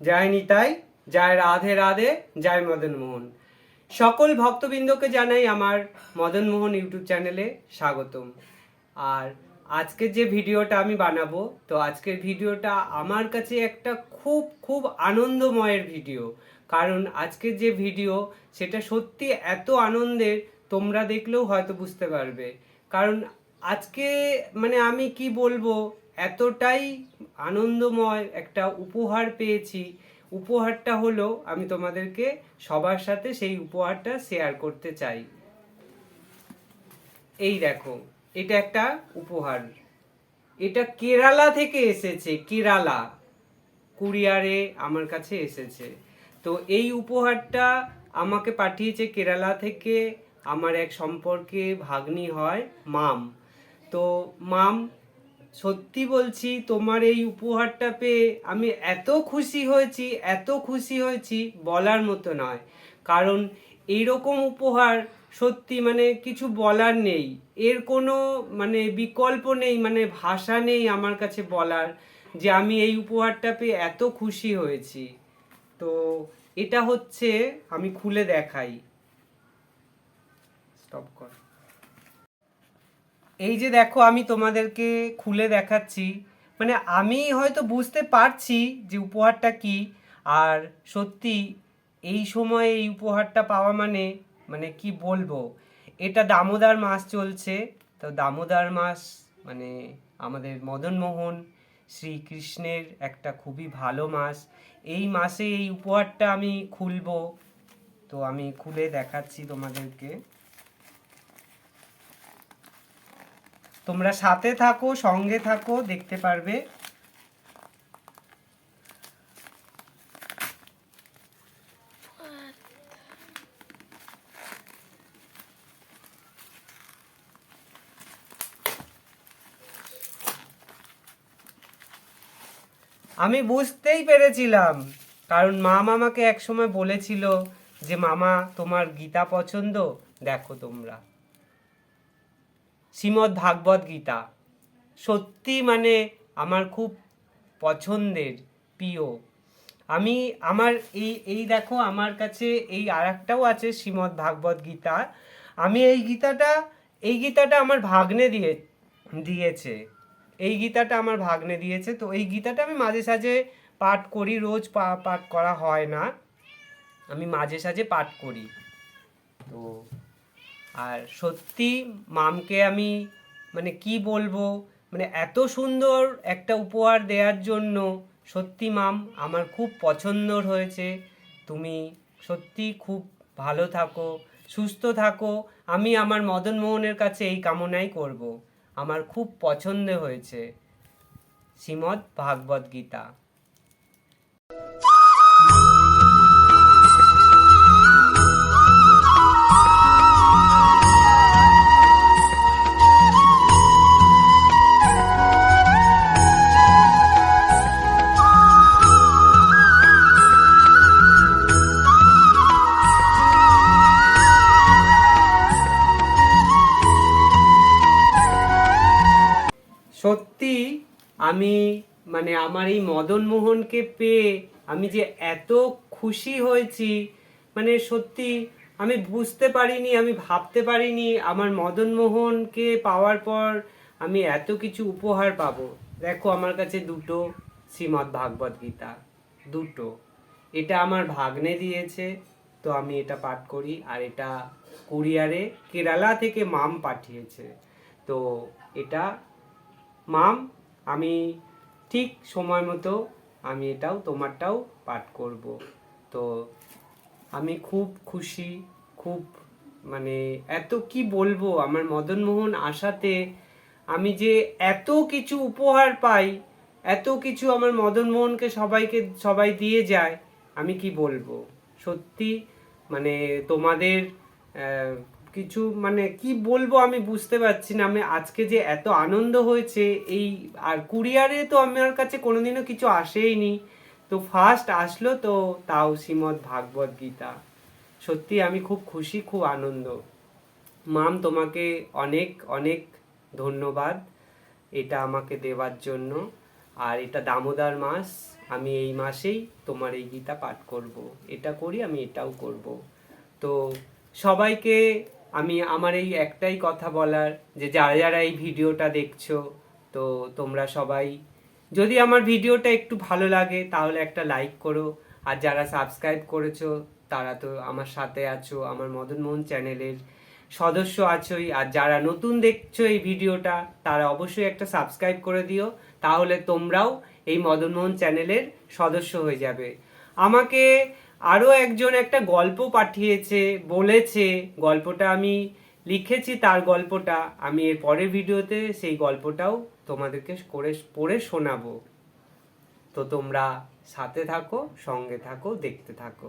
জয় নিতাই জয় রাধে রাধে জয় মদন মোহন সকল ভক্তবৃন্দকে জানাই আমার মদন মোহন ইউটিউব চ্যানেলে স্বাগতম। আর আজকের যে ভিডিওটা আমি বানাবো, তো আজকের ভিডিওটা আমার কাছে একটা খুব খুব আনন্দময়ের ভিডিও। কারণ আজকের যে ভিডিও, সেটা সত্যি এত আনন্দের, তোমরা দেখলেও হয়তো বুঝতে পারবে। কারণ আজকে মানে আমি কি বলব এতটাই আনন্দময় একটা উপহার পেয়েছি। উপহারটা হলো, আমি তোমাদেরকে সবার সাথে সেই উপহারটা শেয়ার করতে চাই। এই দেখো, এটা একটা উপহার। এটা কেরালা থেকে এসেছে, কেরালা। কুরিয়ারে আমার কাছে এসেছে। তো এই উপহারটা আমাকে পাঠিয়েছে কেরালা থেকে আমার এক সম্পর্কে ভাগ্নি হয় মাম। তো মাম সত্যি বলছি, তোমার এই উপহারটা পেয়ে আমি এত খুশি হয়েছি, এত খুশি হয়েছি বলার মতো নয়। কারণ এইরকম উপহার সত্যি মানে কিছু বলার নেই। এর কোনো মানে বিকল্প নেই মানে ভাষা নেই আমার কাছে বলার যে আমি এই উপহারটা পেয়ে এত খুশি হয়েছি। তো এটা হচ্ছে, আমি খুলে দেখাই। স্টপ কর। এই যে দেখো, আমি তোমাদেরকে খুলে দেখাচ্ছি। মানে আমি হয়তো বুঝতে পারছি যে উপহারটা কি, আর সত্যি এই সময়ে এই উপহারটা পাওয়া মানে মানে কি বলব? এটা দামোদর মাস চলছে। তো দামোদর মাস মানে আমাদের মদনমোহন শ্রীকৃষ্ণের একটা খুবই ভালো মাস। এই মাসে এই উপহারটা আমি খুলবো। তো আমি খুলে দেখাচ্ছি তোমাদেরকে। তোমরা সাথে থাকো, সঙ্গে থাকো, দেখতে পারবে। আমি বুঝতেই পেরেছিলাম, কারণ মা মামাকে একসময় বলেছিল যে, মামা, তোমার গীতা পছন্দ? দেখো তোমরা। শ্রীমদ্ ভাগবত গীতা। সত্যি মানে আমার খুব পছন্দের, প্রিয়। আমি আমার এই এই দেখো আমার কাছে এই আর একটাও আছে শ্রীমদ্ ভাগবত গীতা। আমি এই গীতাটা এই গীতাটা আমার ভাগ্নে দিয়ে, দিয়েছে। এই গীতাটা আমার ভাগ্নে দিয়েছে। তো এই গীতাটা আমি মাঝে সাঝে পাঠ করি, রোজ পাঠ করা হয় না। আমি মাঝে সাঝে পাঠ করি। তো আর সত্যি মামকে আমি মানে কি বলব? মানে এত সুন্দর একটা উপহার দেওয়ার জন্য সত্যি মাম আমার খুব পছন্দর হয়েছে। তুমি সত্যি খুব ভালো থাকো, সুস্থ থাকো। আমি আমার মদন মোহনের কাছে এই কামনাই করব। আমার খুব পছন্দ হয়েছে। শ্রীমদ্ ভাগবত গীতা। আমি মানে আমার এই মদন মোহনকে পেয়ে আমি যে এত খুশি হয়েছি মানে সত্যি আমি বুঝতে পারিনি, আমি ভাবতে পারিনি আমার মদন মোহনকে পাওয়ার পর আমি এত কিছু উপহার পাবো। দেখো আমার কাছে দুটো শ্রীমদ্ ভাগবত গীতা, দুটো। এটা আমার ভাগ্নে দিয়েছে, তো আমি এটা পাঠ করি আর এটা কুরিয়ারে কেরালা থেকে মাম পাঠিয়েছে। তো এটা মাম আমি ঠিক সময় মতো আমি এটাও তোমারটাও পাঠ করব। তো আমি খুব খুশি, খুব মানে এত কি বলব, আমার মদনমোহন আশাতে আমি যে এত কিছু উপহার পাই, এত কিছু আমার মদনমোহনকে সবাইকে, সবাই দিয়ে যায়, আমি কি বলব? সত্যি মানে তোমাদের কিছু মানে কি বলব আমি বুঝতে পারছি না। আমি আজকে যে এত আনন্দ হয়েছে, এই আর কুরিয়ারে তো আমার কাছে কোনোদিনও কিছু আসেইনি। তো ফার্স্ট আসলো তো তাও শ্রীমদ্ ভাগবত গীতা। সত্যি আমি খুব খুশি, খুব আনন্দ। মাম, তোমাকে অনেক অনেক ধন্যবাদ। এটা আমাকে দেওয়ার জন্য। আর এটা দামোদর মাস, আমি এই মাসেই তোমার এই গীতা পাঠ করব। এটা করি, আমি এটাও করব। তো সবাইকে আমি আমার এই একটাই কথা বলার যে যারা যারা এই ভিডিওটা দেখছ, তো তোমরা সবাই যদি আমার ভিডিওটা একটু ভালো লাগে, তাহলে একটা লাইক করো। আর যারা সাবস্ক্রাইব করেছ, তারা তো আমার সাথে আছো, আমার মদন মোহন চ্যানেলের সদস্য আছোই। আর যারা নতুন দেখছ এই ভিডিওটা, তারা অবশ্যই একটা সাবস্ক্রাইব করে দিও, তাহলে তোমরাও এই মদন মোহন চ্যানেলের সদস্য হয়ে যাবে। আমাকে আরও একজন একটা গল্প পাঠিয়েছে, বলেছে। গল্পটা আমি লিখেছি, তার গল্পটা। আমি এর পরের ভিডিওতে সেই গল্পটাও তোমাদেরকে করে, পড়ে শোনাবো। তো তোমরা সাথে থাকো, সঙ্গে থাকো, দেখতে থাকো।